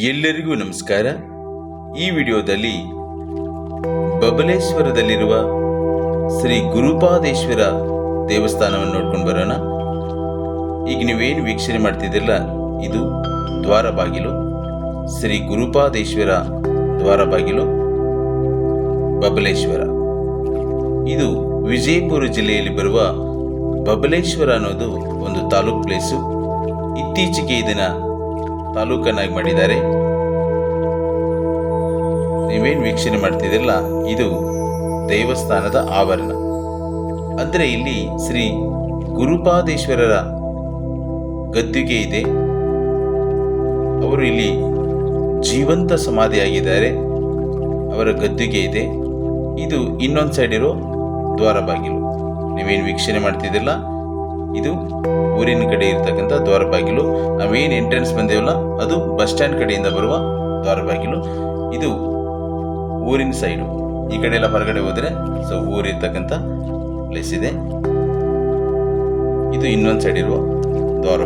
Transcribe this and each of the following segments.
ಎಲ್ಲರಿಗೂ ನಮಸ್ಕಾರ. ಈ ವಿಡಿಯೋದಲ್ಲಿ ಬಬಲೇಶ್ವರದಲ್ಲಿರುವ ಶ್ರೀ ಗುರುಪಾದೇಶ್ವರ ದೇವಸ್ಥಾನವನ್ನು ನೋಡ್ಕೊಂಡು ಬರೋಣ. ಈಗ ನೀವೇನು ವೀಕ್ಷಣೆ ಮಾಡ್ತಿದ್ದಿಲ್ಲ ಇದು ದ್ವಾರ ಬಾಗಿಲು ಶ್ರೀ ಗುರುಪಾದೇಶ್ವರ ದ್ವಾರ ಬಾಗಿಲು ಬಬಲೇಶ್ವರ. ಇದು ವಿಜಯಪುರ ಜಿಲ್ಲೆಯಲ್ಲಿ ಬರುವ ಬಬಲೇಶ್ವರ ಅನ್ನೋದು ಒಂದು ತಾಲೂಕು ಪ್ಲೇಸು ಇತ್ತೀಚೆಗೆ ಇದನ್ನ ತಾಲೂಕನ್ನಾಗಿ ಮಾಡಿದ್ದಾರೆ. ನೀವೇನು ವೀಕ್ಷಣೆ ಮಾಡ್ತಿದ್ದಿಲ್ಲ? ಇದು ದೇವಸ್ಥಾನದ ಆವರಣ. ಅಂದರೆ ಇಲ್ಲಿ ಶ್ರೀ ಗುರುಪಾದೇಶ್ವರರ ಗದ್ದುಗೆ ಇದೆ. ಅವರು ಇಲ್ಲಿ ಜೀವಂತ ಸಮಾಧಿಯಾಗಿದ್ದಾರೆ. ಅವರ ಗದ್ದುಗೆ ಇದೆ. ಇದು ಇನ್ನೊಂದು ಸೈಡ್ ಇರೋ ದ್ವಾರ ಬಾಗಿಲು. ನೀವೇನು ವೀಕ್ಷಣೆ ಮಾಡ್ತಿದ್ದಿಲ್ಲ? ಇದು ಊರಿನ ಕಡೆ ಇರತಕ್ಕಂಥ ದ್ವಾರ ಬಾಗಿಲು ಏನು ಎಂಟ್ರೆನ್ಸ್ ಬಂದೇವಲ್ಲ, ಅದು ಬಸ್ ಸ್ಟ್ಯಾಂಡ್ ಕಡೆಯಿಂದ ಬರುವ ದ್ವಾರ ಬಾಗಿಲು ಇದು ಊರಿನ ಸೈಡು ಈ ಕಡೆ ಎಲ್ಲ ಹೊರಗಡೆ ಹೋದರೆ ಸೊ ಊರಿರ್ತಕ್ಕಂಥ ಪ್ಲೇಸ್ ಇದೆ. ಇದು ಇನ್ನೊಂದು ಸೈಡ್ ಇರುವ ದ್ವಾರ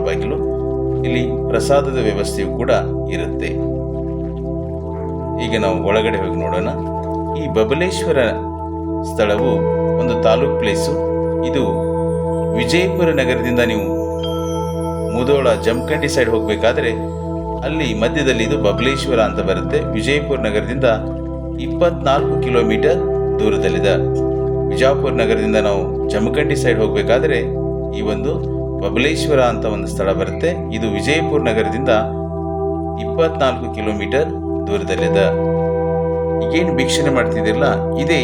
ಇಲ್ಲಿ ಪ್ರಸಾದದ ವ್ಯವಸ್ಥೆಯು ಕೂಡ ಇರುತ್ತೆ. ಈಗ ನಾವು ಒಳಗಡೆ ಹೋಗಿ ನೋಡೋಣ. ಈ ಬಬಲೇಶ್ವರ ಸ್ಥಳವು ಒಂದು ತಾಲೂಕ್ ಪ್ಲೇಸು ಇದು ವಿಜಯಪುರ ನಗರದಿಂದ ನೀವು ಮುದೋಳ ಜಮಖಂಡಿ ಸೈಡ್ ಹೋಗಬೇಕಾದ್ರೆ ಅಲ್ಲಿ ಮಧ್ಯದಲ್ಲಿ ಇದು ಬಬಲೇಶ್ವರ ಅಂತ ಬರುತ್ತೆ. ವಿಜಯಪುರ ನಗರದಿಂದ ಇಪ್ಪತ್ನಾಲ್ಕು ಕಿಲೋಮೀಟರ್ ದೂರದಲ್ಲಿದೆ. ವಿಜಯಪುರ ನಗರದಿಂದ ನಾವು ಜಮಖಂಡಿ ಸೈಡ್ ಹೋಗಬೇಕಾದ್ರೆ ಈ ಒಂದು ಬಬಲೇಶ್ವರ ಅಂತ ಒಂದು ಸ್ಥಳ ಬರುತ್ತೆ. ಇದು ವಿಜಯಪುರ ನಗರದಿಂದ ಇಪ್ಪತ್ನಾಲ್ಕು ಕಿಲೋಮೀಟರ್ ದೂರದಲ್ಲಿದೆ. ಈಗೇನು ವೀಕ್ಷಣೆ ಮಾಡ್ತಿದ್ದಿರಲ್ಲ, ಇದೇ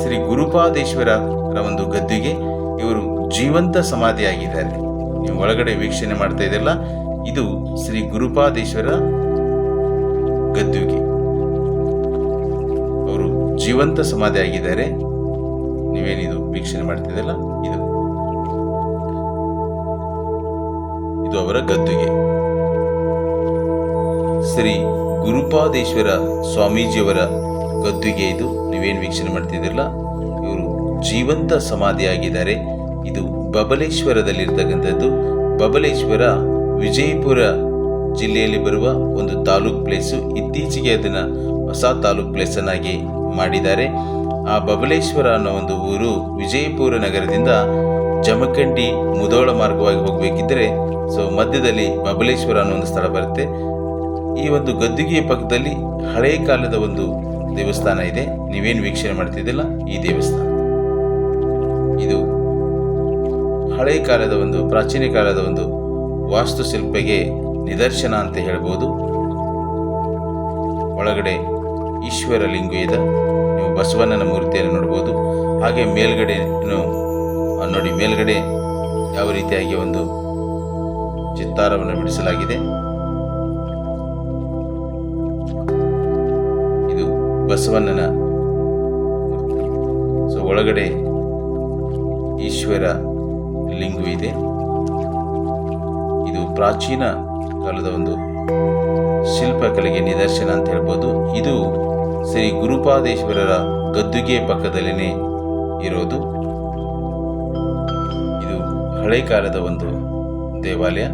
ಶ್ರೀ ಗುರುಪಾದೇಶ್ವರರ ಒಂದು ಗದ್ದುಗೆ ಇವರು ಜೀವಂತ ಸಮಾಧಿಯಾಗಿದ್ದಾರೆ ನೀವು ಒಳಗಡೆ ವೀಕ್ಷಣೆ ಮಾಡ್ತಾ ಇದ್ದಿಲ್ಲ ಇದು ಶ್ರೀ ಗುರುಪಾದೇಶ್ವರ ಗದ್ದುಗೆ. ಅವರು ಜೀವಂತ ಸಮಾಧಿಯಾಗಿದ್ದಾರೆ. ನೀವೇನಿದು ವೀಕ್ಷಣೆ ಮಾಡ್ತಿದ್ದಲ್ಲ ಇದು. ಇದು ಅವರ ಗದ್ದುಗೆ. ಶ್ರೀ ಗುರುಪಾದೇಶ್ವರ ಸ್ವಾಮೀಜಿಯವರ ಗದ್ದುಗೆ ಇದು. ನೀವೇನು ವೀಕ್ಷಣೆ ಮಾಡ್ತಿದ್ದಿರಲ್ಲ ಜೀವಂತ ಸಮಾಧಿಯಾಗಿದ್ದಾರೆ ಇದು ಬಬಲೇಶ್ವರದಲ್ಲಿರ್ತಕ್ಕಂಥದ್ದು. ಬಬಲೇಶ್ವರ ವಿಜಯಪುರ ಜಿಲ್ಲೆಯಲ್ಲಿ ಬರುವ ಒಂದು ತಾಲೂಕ್ ಪ್ಲೇಸು. ಇತ್ತೀಚೆಗೆ ಅದನ್ನು ಹೊಸ ತಾಲೂಕ್ ಪ್ಲೇಸನ್ನಾಗಿ ಮಾಡಿದ್ದಾರೆ. ಆ ಬಬಲೇಶ್ವರ ಅನ್ನೋ ಒಂದು ಊರು ವಿಜಯಪುರ ನಗರದಿಂದ ಜಮಖಂಡಿ ಮುದೋಳ ಮಾರ್ಗವಾಗಿ ಹೋಗಬೇಕಿದ್ದರೆ ಸೊ ಮಧ್ಯದಲ್ಲಿ ಬಬಲೇಶ್ವರ ಅನ್ನೋ ಒಂದು ಸ್ಥಳ ಬರುತ್ತೆ. ಈ ಒಂದು ಗದ್ದುಗೆಯ ಪಕ್ಕದಲ್ಲಿ ಹಳೆ ಕಾಲದ ಒಂದು ದೇವಸ್ಥಾನ ಇದೆ. ನೀವೇನು ವೀಕ್ಷಣೆ ಮಾಡ್ತಿದ್ದಿಲ್ಲ, ಈ ದೇವಸ್ಥಾನ. ಹಳೆ ಕಾಲದ ಒಂದು ಪ್ರಾಚೀನ ಕಾಲದ ಒಂದು ವಾಸ್ತುಶಿಲ್ಪಗೆ ನಿದರ್ಶನ ಅಂತ ಹೇಳ್ಬೋದು. ಒಳಗಡೆ ಈಶ್ವರ ಲಿಂಗ ಇದೆ. ನೀವು ಬಸವಣ್ಣನ ಮೂರ್ತಿಯನ್ನು ನೋಡ್ಬೋದು. ಹಾಗೆ ಮೇಲ್ಗಡೆ ನೋಡಿ, ಮೇಲ್ಗಡೆ ಯಾವ ರೀತಿಯಾಗಿ ಒಂದು ಚಿತ್ತಾರವನ್ನು ಬಿಡಿಸಲಾಗಿದೆ. ಇದು ಬಸವಣ್ಣನ ಸೊ ಒಳಗಡೆ ಈಶ್ವರ ಲಿಂಗು ಇದೆ. ಇದು ಪ್ರಾಚೀನ ಕಾಲದ ಒಂದು ಶಿಲ್ಪಕಲೆಗೆ ನಿದರ್ಶನ ಅಂತ ಹೇಳ್ಬೋದು. ಇದು ಶ್ರೀ ಗುರುಪಾದೇಶ್ವರರ ಗದ್ದುಗೆ ಪಕ್ಕದಲ್ಲಿನೇ ಇರೋದು. ಇದು ಹಳೆ ಕಾಲದ ಒಂದು ದೇವಾಲಯ.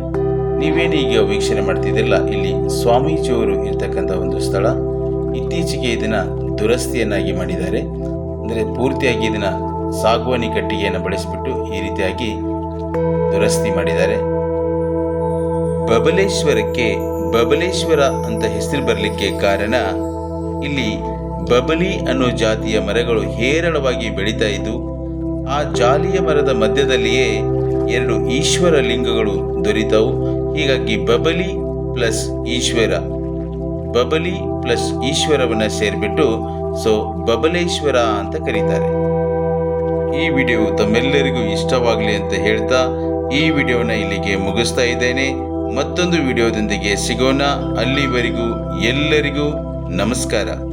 ನೀವೇನು ಈಗ ವೀಕ್ಷಣೆ ಮಾಡ್ತಿದ್ದಿಲ್ಲ ಇಲ್ಲಿ ಸ್ವಾಮೀಜಿಯವರು ಇರ್ತಕ್ಕಂಥ ಒಂದು ಸ್ಥಳ. ಇತ್ತೀಚೆಗೆ ಇದನ್ನ ದುರಸ್ತಿಯನ್ನಾಗಿ ಮಾಡಿದ್ದಾರೆ. ಅಂದರೆ ಪೂರ್ತಿಯಾಗಿ ಇದನ್ನ ಸಾಗುವಾನಿ ಕಟ್ಟಿಗೆಯನ್ನು ಬಳಸಿಬಿಟ್ಟು ಈ ರೀತಿಯಾಗಿ ದುರಸ್ತಿ ಮಾಡಿದ್ದಾರೆ. ಬಬಲೇಶ್ವರಕ್ಕೆ ಬಬಲೇಶ್ವರ ಅಂತ ಹೆಸರು ಬರಲಿಕ್ಕೆ ಕಾರಣ ಇಲ್ಲಿ ಬಬಲಿ ಅನ್ನೋ ಜಾತಿಯ ಮರಗಳು ಹೇರಳವಾಗಿ ಬೆಳೀತಾ ಇದ್ದು, ಆ ಜಾಲಿಯ ಮರದ ಮಧ್ಯದಲ್ಲಿಯೇ ಎರಡು ಈಶ್ವರ ಲಿಂಗಗಳು ದೊರೀತವು. ಹೀಗಾಗಿ ಬಬಲಿ ಪ್ಲಸ್ ಈಶ್ವರ, ಬಬಲಿ ಪ್ಲಸ್ ಈಶ್ವರವನ್ನು ಸೇರಿಬಿಟ್ಟು, ಸೊ ಬಬಲೇಶ್ವರ ಅಂತ ಕರೀತಾರೆ. ಈ ವಿಡಿಯೋ ತಮ್ಮೆಲ್ಲರಿಗೂ ಇಷ್ಟವಾಗಲಿ ಅಂತ ಹೇಳ್ತಾ ಈ ವಿಡಿಯೋನ ಇಲ್ಲಿಗೆ ಮುಗಿಸ್ತಾ ಇದ್ದೇನೆ. ಮತ್ತೊಂದು ವಿಡಿಯೋದೊಂದಿಗೆ ಸಿಗೋಣ. ಅಲ್ಲಿವರೆಗೂ ಎಲ್ಲರಿಗೂ ನಮಸ್ಕಾರ.